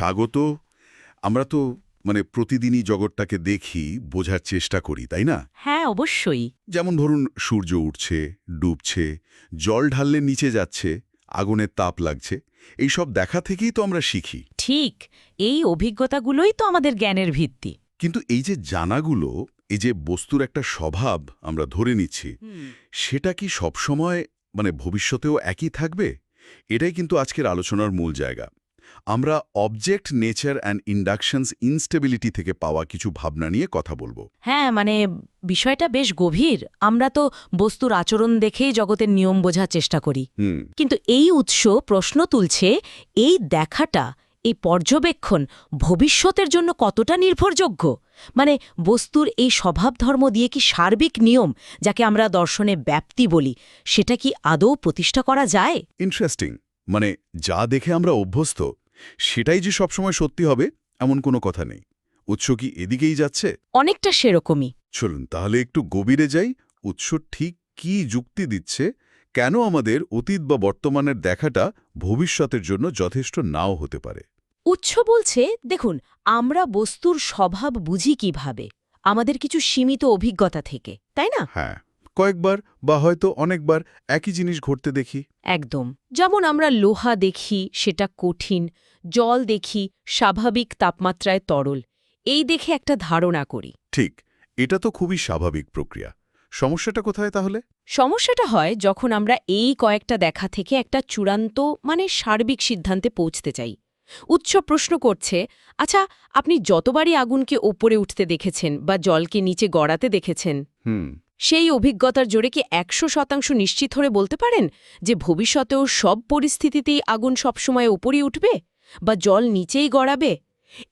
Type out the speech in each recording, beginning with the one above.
স্বাগত। আমরা তো মানে প্রতিদিনই জগৎটাকে দেখি বোঝার চেষ্টা করি তাই না? হ্যাঁ অবশ্যই। যেমন ধরুন সূর্য উঠছে ডুবছে জল ঢাললে নিচে যাচ্ছে আগুনের তাপ লাগছে এই সব দেখা থেকেই তো আমরা শিখি। ঠিক এই অভিজ্ঞতাগুলোই তো আমাদের জ্ঞানের ভিত্তি। কিন্তু এই যে জানাগুলো এই যে বস্তুর একটা স্বভাব আমরা ধরে নিচ্ছি সেটা কি সবসময় মানে ভবিষ্যতেও একই থাকবে? এটাই কিন্তু আজকের আলোচনার মূল জায়গা। আমরা object nature and inductions instability থেকে পাওয়া কিছু ভাবনা নিয়ে কথা বলব। হ্যাঁ মানে বিষয়টা বেশ গভীর। আমরা তো বস্তুর আচরণ দেখেই জগতের নিয়ম বোঝার চেষ্টা করি। কিন্তু এই উৎস প্রশ্ন তুলছে এই দেখাটা এই পর্যবেক্ষণ ভবিষ্যতের জন্য কতটা নির্ভরযোগ্য? মানে বস্তুর এই স্বভাবধর্ম দিয়ে কি সার্বিক নিয়ম যাকে আমরা দর্শনে ব্যাপ্তি বলি সেটা কি আদৌ প্রতিষ্ঠা করা যায়? ইন্টারেস্টিং মানে যা দেখে আমরা অভ্যস্ত সেটাই যে সবসময় সত্যি হবে এমন কোনো কথা নেই। উৎস কি এদিকেই যাচ্ছে? অনেকটা সেরকমই। চলুন তাহলে একটু গভীরে যাই। উৎস ঠিক কি যুক্তি দিচ্ছে? কেন আমাদের অতীত বা বর্তমানের দেখাটা ভবিষ্যতের জন্য যথেষ্ট নাও হতে পারে? উৎস বলছে দেখুন আমরা বস্তুর স্বভাব বুঝি কীভাবে? আমাদের কিছু সীমিত অভিজ্ঞতা থেকে তাই না? হ্যাঁ। কয়েকবার বা হয়তো অনেকবার একই জিনিস ঘটতে দেখি। একদম। যেমন আমরা লোহা দেখি সেটা কঠিন। জল দেখি স্বাভাবিক তাপমাত্রায় তরল। এই দেখে একটা ধারণা করি। ঠিক। এটা তো খুবই স্বাভাবিক প্রক্রিয়া। সমস্যাটা কোথায় তাহলে? সমস্যাটা হয় যখন আমরা এই কয়েকটা দেখা থেকে একটা চূড়ান্ত মানে সার্বিক সিদ্ধান্তে পৌঁছতে চাই। উৎস প্রশ্ন করছে আচ্ছা আপনি যতবারই আগুনকে ওপরে উঠতে দেখেছেন বা জলকে নিচে গড়াতে দেখেছেন? হুম। সেই অভিজ্ঞতার জোরে কি একশো শতাংশ নিশ্চিত হয়ে বলতে পারেন যে ভবিষ্যতেও সব পরিস্থিতিতেই আগুন সবসময় ওপরই উঠবে বা জল নিচেই গড়াবে?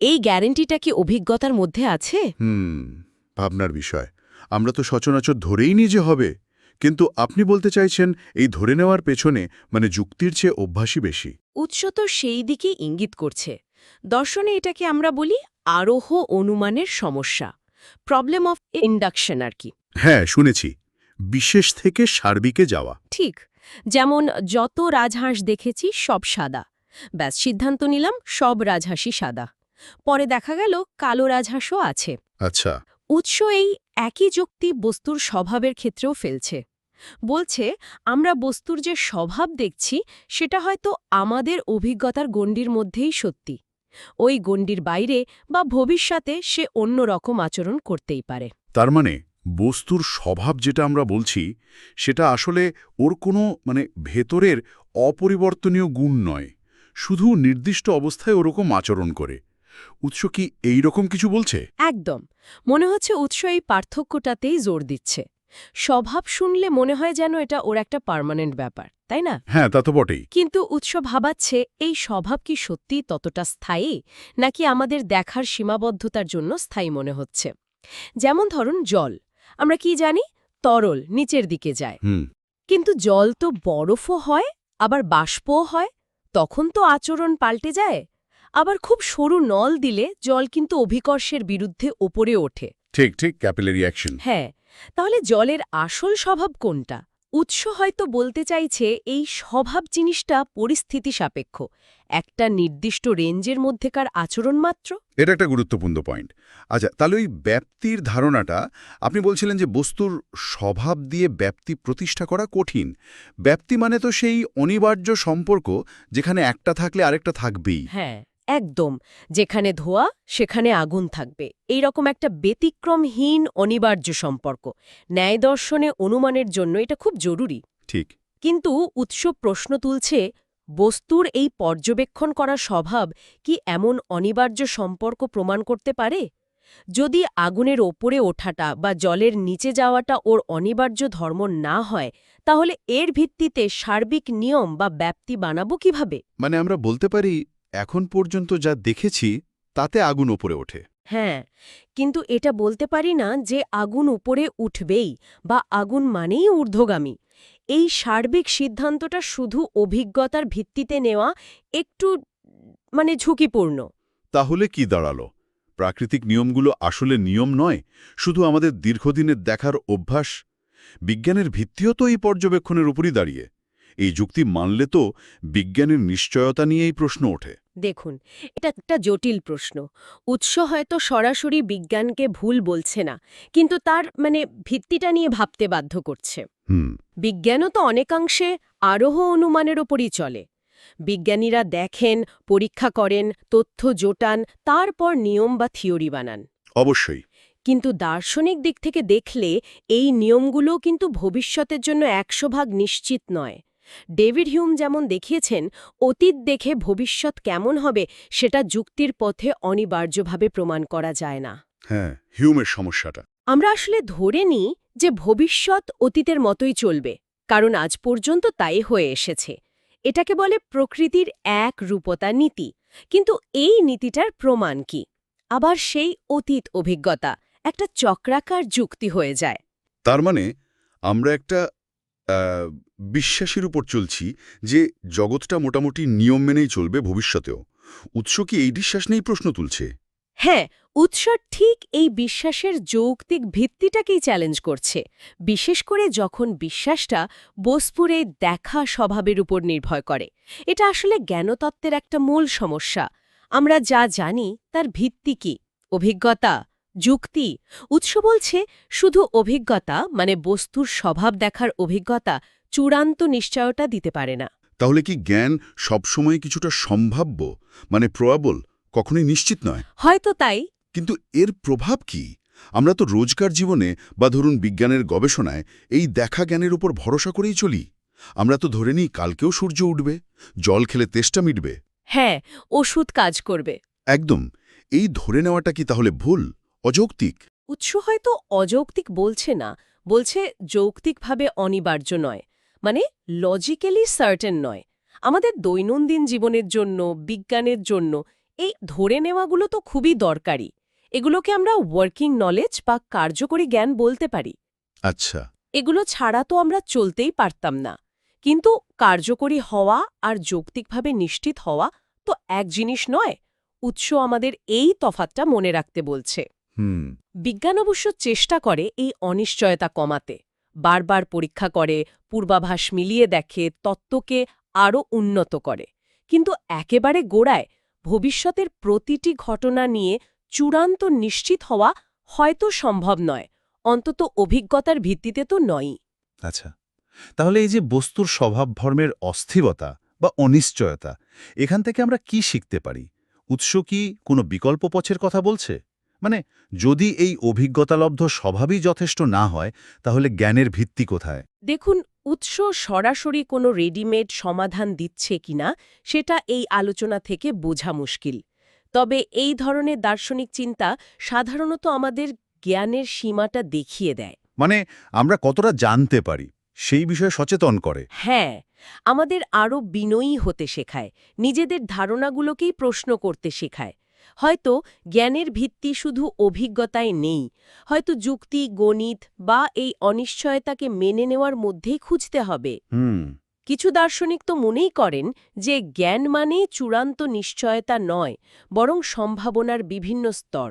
এই গ্যারেন্টিটা কি অভিজ্ঞতার মধ্যে আছে? হুম ভাবনার বিষয়। আমরা তো সচরাচর ধরেই যে হবে। কিন্তু আপনি বলতে চাইছেন এই ধরে নেওয়ার পেছনে মানে যুক্তির চেয়ে অভ্যাসই বেশি। উৎস তো সেই দিকে ইঙ্গিত করছে। দর্শনে এটাকে আমরা বলি আরোহ অনুমানের সমস্যা। প্রবলেম অফ ইন্ডাকশন আর কি। হ্যাঁ শুনেছি। বিশেষ থেকে সার্বিকে যাওয়া। ঠিক। যেমন যত রাজহাঁস দেখেছি সব সাদা। ব্যাস সিদ্ধান্ত নিলাম সব রাজহাঁসই সাদা। পরে দেখা গেল কালো রাজহাঁসও আছে। আচ্ছা। উৎস এই একই যুক্তি বস্তুর স্বভাবের ক্ষেত্রেও ফেলছে। বলছে আমরা বস্তুর যে স্বভাব দেখছি সেটা হয়তো আমাদের অভিজ্ঞতার গণ্ডির মধ্যেই সত্যি। ওই গণ্ডির বাইরে বা ভবিষ্যতে সে অন্য রকম আচরণ করতেই পারে। তার মানে বস্তুর স্বভাব যেটা আমরা বলছি সেটা আসলে ওর কোনো মানে ভেতরের অপরিবর্তনীয় গুণ নয়। শুধু নির্দিষ্ট অবস্থায় ওরকম আচরণ করে। উৎস কি এই রকম কিছু বলছে? একদম। মনে হচ্ছে উৎস এই পার্থক্যটাতেই জোর দিচ্ছে। স্বভাব শুনলে মনে হয় যেন এটা ওর একটা পার্মানেন্ট ব্যাপার তাই না? হ্যাঁ তা তো বটেই। কিন্তু উৎস ভাবাচ্ছে এই স্বভাব কি সত্যি ততটা স্থায়ী নাকি আমাদের দেখার সীমাবদ্ধতার জন্য স্থায়ী মনে হচ্ছে? যেমন ধরুন জল। আমরা কি জানি? তরল নিচের দিকে যায়। কিন্তু জল তো বরফও হয় আবার বাষ্পও হয় তখন তো আচরণ পাল্টে যায়। আবার খুব সরু নল দিলে জল কিন্তু অভিকর্ষের বিরুদ্ধে ওপরে ওঠে। ঠিক ঠিক ক্যাপিলারি অ্যাকশন। হ্যাঁ তাহলে জলের আসল স্বভাব কোনটা? উৎস হয়তো বলতে চাইছে এই স্বভাব জিনিসটা পরিস্থিতি সাপেক্ষ। একটা নির্দিষ্ট রেঞ্জের মধ্যেকার আচরণ মাত্র? এটা একটা গুরুত্বপূর্ণ পয়েন্ট। আচ্ছা তাহলে ওই ব্যাপ্তির ধারণাটা আপনি বলছিলেন যে বস্তুর স্বভাব দিয়ে ব্যাপ্তি প্রতিষ্ঠা করা কঠিন। ব্যাপ্তি মানে তো সেই অনিবার্য সম্পর্ক যেখানে একটা থাকলে আরেকটা থাকবেই। হ্যাঁ। একদম যেখানে ধোয়া সেখানে আগুন থাকবে। এই রকম একটা ব্যতিক্রমহীন অনিবার্য সম্পর্ক। ন্যায় দর্শনে অনুমানের জন্য এটা খুব জরুরি। ঠিক। কিন্তু উৎস প্রশ্ন তুলছে বস্তুর এই পর্যবেক্ষণ করা স্বভাব কি এমন অনিবার্য সম্পর্ক প্রমাণ করতে পারে? যদি আগুনের ওপরে ওঠাটা বা জলের নিচে যাওয়াটা ওর অনিবার্য ধর্ম না হয় তাহলে এর ভিত্তিতে সার্বিক নিয়ম বা ব্যাপ্তি বানাবো কীভাবে? মানে আমরা বলতে পারি এখন পর্যন্ত যা দেখেছি তাতে আগুন ওপরে ওঠে। হ্যাঁ কিন্তু এটা বলতে পারি না যে আগুন উপরে উঠবেই বা আগুন মানেই ঊর্ধ্বগামী। এই সার্বিক সিদ্ধান্তটা শুধু অভিজ্ঞতার ভিত্তিতে নেওয়া একটু মানে ঝুঁকিপূর্ণ। তাহলে কি দাঁড়াল? প্রাকৃতিক নিয়মগুলো আসলে নিয়ম নয় শুধু আমাদের দীর্ঘদিনের দেখার অভ্যাস? বিজ্ঞানের ভিত্তিও তো এই পর্যবেক্ষণের উপরই দাঁড়িয়ে। এই যুক্তি মানলে তো বিজ্ঞানের নিশ্চয়তা নিয়েই প্রশ্ন ওঠে। দেখুন এটা একটা জটিল প্রশ্ন। উৎস হয়তো সরাসরি বিজ্ঞানকে ভুল বলছে না কিন্তু তার মানে ভিত্তিটা নিয়ে ভাবতে বাধ্য করছে। বিজ্ঞানও তো অনেকাংশে আরোহ অনুমানের ওপরই চলে। বিজ্ঞানীরা দেখেন পরীক্ষা করেন তথ্য জোটান তারপর নিয়ম বা থিওরি বানান। অবশ্যই। কিন্তু দার্শনিক দিক থেকে দেখলে এই নিয়মগুলো কিন্তু ভবিষ্যতের জন্য একশো ভাগ নিশ্চিত নয়। ডেভিড হিউম যেমন দেখিয়েছেন অতীত দেখে ভবিষ্যৎ কেমন হবে সেটা যুক্তির পথে অনিবার্যভাবে প্রমাণ করা যায় না। হ্যাঁ হিউমের সমস্যাটা। আমরা আসলে ধরে নিই যে ভবিষ্যৎ অতীতের মতোই চলবে কারণ আজ পর্যন্ত তাই হয়ে এসেছে। এটাকে বলে প্রকৃতির এক রূপতা নীতি কিন্তু এই নীতিটার প্রমাণ কি? আবার সেই অতীত অভিজ্ঞতা একটা চক্রাকার যুক্তি হয়ে যায়। তার মানে আমরা একটা বিশ্বাসের উপর চলছি যে জগৎটা মোটামুটি নিয়ম মেনেই চলবে ভবিষ্যতেও। উৎস কি এই বিশ্বাস নেই প্রশ্ন তুলছে? হ্যাঁ উৎস ঠিক এই বিশ্বাসের যৌক্তিক ভিত্তিটাকেই চ্যালেঞ্জ করছে। বিশেষ করে যখন বিশ্বাসটা বোসপুরে দেখা স্বভাবের উপর নির্ভর করে। এটা আসলে জ্ঞানতত্ত্বের একটা মূল সমস্যা। আমরা যা জানি তার ভিত্তি কি? অভিজ্ঞতা? যুক্তি? উৎস বলছে শুধু অভিজ্ঞতা মানে বস্তুর স্বভাব দেখার অভিজ্ঞতা চূড়ান্ত নিশ্চয়তা দিতে পারে না। তাহলে কি জ্ঞান সবসময় কিছুটা সম্ভাব্য? মানে প্রয়াবল কখনোই নিশ্চিত নয়। হয়তো তাই। কিন্তু এর প্রভাব কি? আমরা তো রোজকার জীবনে বা ধরুন বিজ্ঞানের গবেষণায় এই দেখা জ্ঞানের উপর ভরসা করেই চলি। আমরা তো ধরে নিই কালকেও সূর্য উঠবে জল খেলে তেষ্টা মিটবে। হ্যাঁ ওষুধ কাজ করবে। একদম। এই ধরে নেওয়াটা কি তাহলে ভুল অযৌক্তিক? উৎস হয়তো অযৌক্তিক বলছে না বলছে যৌক্তিকভাবে অনিবার্য নয়। মানে লজিক্যালি সার্টেন নয়। আমাদের দৈনন্দিন জীবনের জন্য বিজ্ঞানের জন্য এই ধরে নেওয়াগুলো তো খুবই দরকারি। এগুলোকে আমরা ওয়ার্কিং নলেজ বা কার্যকরী জ্ঞান বলতে পারি। আচ্ছা। এগুলো ছাড়া তো আমরা চলতেই পারতাম না। কিন্তু কার্যকরী হওয়া আর যৌক্তিকভাবে নিশ্চিত হওয়া তো এক জিনিস নয় উৎস আমাদের এই তফাতটা মনে রাখতে বলছে। হুম। বিজ্ঞান অবশ্য চেষ্টা করে এই অনিশ্চয়তা কমাতে। বারবার পরীক্ষা করে, পূর্বাভাস মিলিয়ে দেখে, তত্ত্বকে আরও উন্নত করে। কিন্তু একেবারে গোড়ায় ভবিষ্যতের প্রতিটি ঘটনা নিয়ে চূড়ান্ত নিশ্চিত হওয়া হয়তো সম্ভব নয়। অন্তত অভিজ্ঞতার ভিত্তিতে তো নয়ই। আচ্ছা তাহলে এই যে বস্তুর স্বভাবধর্মের অস্থিরতা বা অনিশ্চয়তা, এখান থেকে আমরা কি শিখতে পারি? উৎস কি কোনো বিকল্প পথের কথা বলছে? মানে যদি এই অভিজ্ঞতালব্ধ স্বভাবই যথেষ্ট না হয় তাহলে জ্ঞানের ভিত্তি কোথায়? দেখুন উৎস সরাসরি কোনো রেডিমেড সমাধান দিচ্ছে কিনা সেটা এই আলোচনা থেকে বোঝা মুশকিল। তবে এই ধরনের দার্শনিক চিন্তা সাধারণত আমাদের জ্ঞানের সীমাটা দেখিয়ে দেয়। মানে আমরা কতটা জানতে পারি সেই বিষয়ে সচেতন করে। হ্যাঁ আমাদের আরও বিনয়ী হতে শেখায় নিজেদের ধারণাগুলোকেই প্রশ্ন করতে শেখায়। হয়তো জ্ঞানের ভিত্তি শুধু অভিজ্ঞতায় নেই হয়তো যুক্তি গণিত বা এই অনিশ্চয়তাকে মেনে নেওয়ার মধ্যেই খুঁজতে হবে। কিছু দার্শনিক তো মনেই করেন যে জ্ঞান মানে চূড়ান্ত নিশ্চয়তা নয় বরং সম্ভাবনার বিভিন্ন স্তর।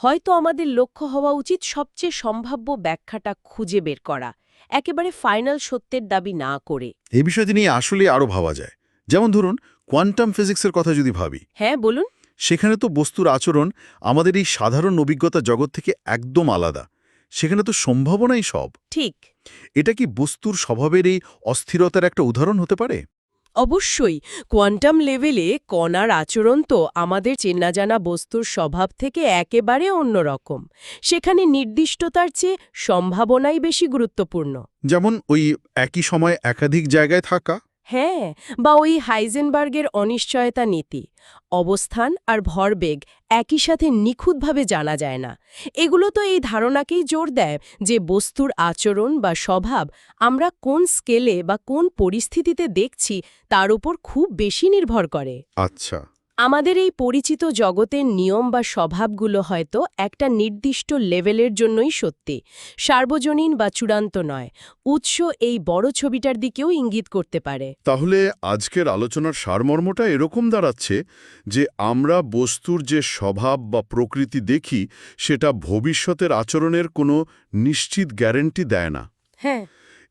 হয়তো আমাদের লক্ষ্য হওয়া উচিত সবচেয়ে সম্ভাব্য ব্যাখ্যাটা খুঁজে বের করা একেবারে ফাইনাল সত্যের দাবি না করে। এই বিষয়টি নিয়ে আসলে আরও ভাবা যায়। যেমন ধরুন কোয়ান্টাম ফিজিক্সের কথা যদি ভাবি। হ্যাঁ বলুন। সেখানে তো বস্তুর আচরণ আমাদের এই সাধারণ অভিজ্ঞতা জগৎ থেকে একদম আলাদা। সেখানে তো সম্ভাবনাই সব। ঠিক। এটা কি বস্তুর স্বভাবের এই অস্থিরতার একটা উদাহরণ হতে পারে? অবশ্যই। কোয়ান্টাম লেভেলে কণার আচরণ তো আমাদের চেনা জানা বস্তুর স্বভাব থেকে একেবারে অন্যরকম। সেখানে নির্দিষ্টতার চেয়ে সম্ভাবনাই বেশি গুরুত্বপূর্ণ। যেমন ওই একই সময় একাধিক জায়গায় থাকা হ্যাঁ বা ওই হাইজেনবার্গের অনিশ্চয়তা নীতি। অবস্থান আর ভরবেগ একই সাথে নিখুঁতভাবে জানা যায় না। এগুলো তো এই ধারণাকেই জোর দেয় যে বস্তুর আচরণ বা স্বভাব আমরা কোন স্কেলে বা কোন পরিস্থিতিতে দেখছি তার উপর খুব বেশি নির্ভর করে। আচ্ছা। আমাদের এই পরিচিত জগতের নিয়ম বা স্বভাবগুলো হয়তো একটা নির্দিষ্ট লেভেলের জন্যই সত্যি। সার্বজনীন বা চূড়ান্ত নয়। উৎস এই বড় ছবিটার দিকেও ইঙ্গিত করতে পারে। তাহলে আজকের আলোচনার সারমর্মটা এরকম দাঁড়াচ্ছে যে আমরা বস্তুর যে স্বভাব বা প্রকৃতি দেখি সেটা ভবিষ্যতের আচরণের কোনো নিশ্চিত গ্যারেন্টি দেয় না। হ্যাঁ।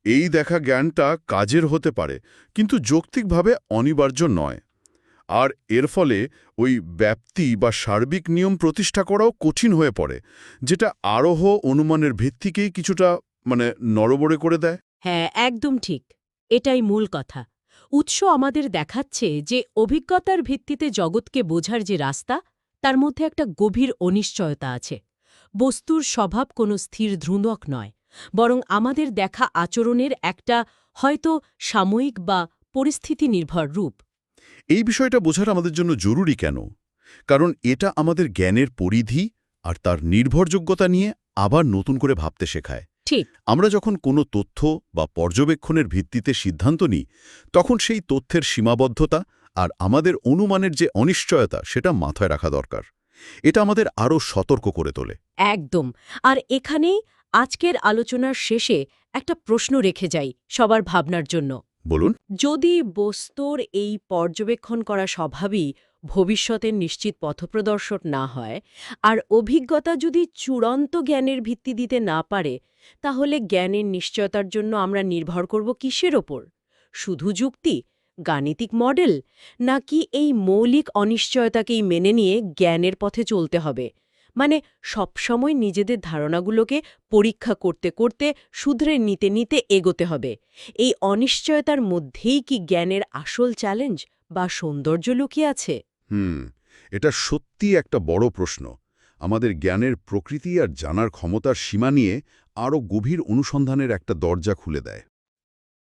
এই দেখা জ্ঞানটা কাজের হতে পারে কিন্তু যৌক্তিকভাবে অনিবার্য নয়। আর এর ফলে ওই ব্যাপ্তি বা সার্বিক নিয়ম প্রতিষ্ঠা করাও কঠিন হয়ে পড়ে, যেটা আরোহ অনুমানের ভিত্তিকেই কিছুটা মানে নরবরে করে দেয়। হ্যাঁ একদম ঠিক। এটাই মূল কথা। উৎস আমাদের দেখাচ্ছে যে অভিজ্ঞতার ভিত্তিতে জগৎকে বোঝার যে রাস্তা, তার মধ্যে একটা গভীর অনিশ্চয়তা আছে। বস্তুর স্বভাব কোনো স্থির ধ্রুনক নয়, বরং আমাদের দেখা আচরণের একটা হয়তো সাময়িক বা পরিস্থিতি নির্ভর রূপ। এই বিষয়টা বোঝার আমাদের জন্য জরুরি কেন? কারণ এটা আমাদের জ্ঞানের পরিধি আর তার নির্ভরযোগ্যতা নিয়ে আবার নতুন করে ভাবতে শেখায়। ঠিক। আমরা যখন কোনো তথ্য বা পর্যবেক্ষণের ভিত্তিতে সিদ্ধান্ত নিই তখন সেই তথ্যের সীমাবদ্ধতা আর আমাদের অনুমানের যে অনিশ্চয়তা সেটা মাথায় রাখা দরকার। এটা আমাদের আরও সতর্ক করে তোলে। একদম। আর এখানেই আজকের আলোচনার শেষে একটা প্রশ্ন রেখে যাই সবার ভাবনার জন্য। বলুন। যদি বস্তুর এই পর্যবেক্ষণ করা স্বভাবই ভবিষ্যতের নিশ্চিত পথপ্রদর্শক না হয়, আর অভিজ্ঞতা যদি চূড়ান্ত জ্ঞানের ভিত্তি দিতে না পারে, তাহলে জ্ঞানের নিশ্চয়তার জন্য আমরা নির্ভর করব কিসের ওপর? শুধু যুক্তি, গাণিতিক মডেল, নাকি এই মৌলিক অনিশ্চয়তাকেই মেনে নিয়ে জ্ঞানের পথে চলতে হবে? মানে সবসময় নিজেদের ধারণাগুলোকে পরীক্ষা করতে করতে শুধরে নিতে নিতে এগোতে হবে। এই অনিশ্চয়তার মধ্যেই কি জ্ঞানের আসল চ্যালেঞ্জ বা সৌন্দর্য লুকিয়ে আছে? হুম, এটা সত্যি একটা বড় প্রশ্ন। আমাদের জ্ঞানের প্রকৃতি আর জানার ক্ষমতার সীমা নিয়ে আরও গভীর অনুসন্ধানের একটা দরজা খুলে দেয়।